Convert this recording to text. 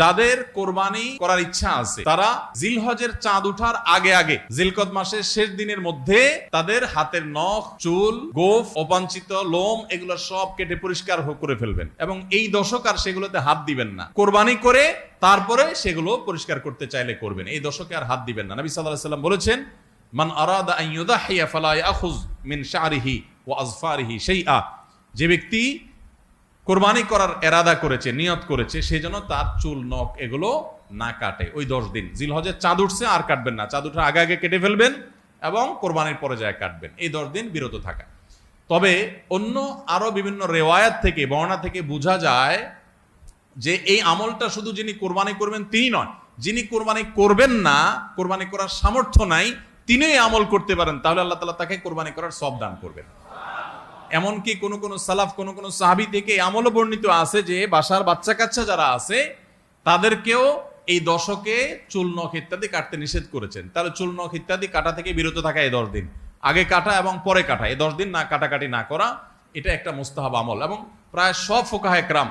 যাদের কোরবানি করার ইচ্ছা আছে, তারা জিলহজের চাঁদ উঠার আগে আগে, জিলকদ মাসের শেষ দিনের মধ্যে তাদের হাতের নখ, চুল, গোফ, অবাঞ্ছিত লোম, এগুলো সব কেটে পরিষ্কার করে ফেলবেন। এবং এই দশক আর সেগুলোতে হাত দিবেন না। কোরবানি করে তারপরে সেগুলো পরিষ্কার করতে চাইলে করবেন। এই দশকে আর হাত দিবেন না। নবী আলাইহি সাল্লাম বলেছেন, মান আরাদা আন ইউদাহিয়া ফালা ইয়াখুজ মিন শারিহি ওয়া আজফারিহি শাইআ। যে ব্যক্তি কোরবানি করার এরাদা করেছে, নিয়ত করেছে সেই জন্য তার চুল, নখ এগুলো না কাটে। ওই দশ দিন। জিলহজের চাঁদ উঠছে, আর কাটবেন না। চাঁদ উঠার আগে আগে কেটে ফেলবেন এবং কোরবানির পরে যায় কাটবেন। এই দশ দিন বিরত থাকা। তবে অন্য আরও বিভিন্ন রেওয়ায়াত থেকে বর্ণা থেকে বোঝা যায় যে এই আমলটা শুধু যিনি কোরবানি করবেন তিনি নয় যিনি কোরবানি করবেন না, কোরবানি করার সামর্থ্য নাই তিনি আমল করতে পারেন। তাহলে আল্লাহ তালা তাকে কোরবানি করার সব দান করবেন। এমনকি কোন কোন সালাফ, কোন কোন সাহাবি থেকে আমল বর্ণিত আছে যে বাসার বাচ্চা কাচ্চা যারা আছে, তাদেরকেও এই দশকে চুল নখ ইত্যাদি কাটতে নিষেধ করেছেন। তাহলে চুল নখ ইত্যাদি কাটা থেকে বিরত থাকা এই দশ দিন। আগে কাটা এবং পরে কাটা। এই দশ দিন না কাটাকাটি না করা, এটা একটা মুস্তাহাব আমল। এবং প্রায় সব ফোকাহ একরাম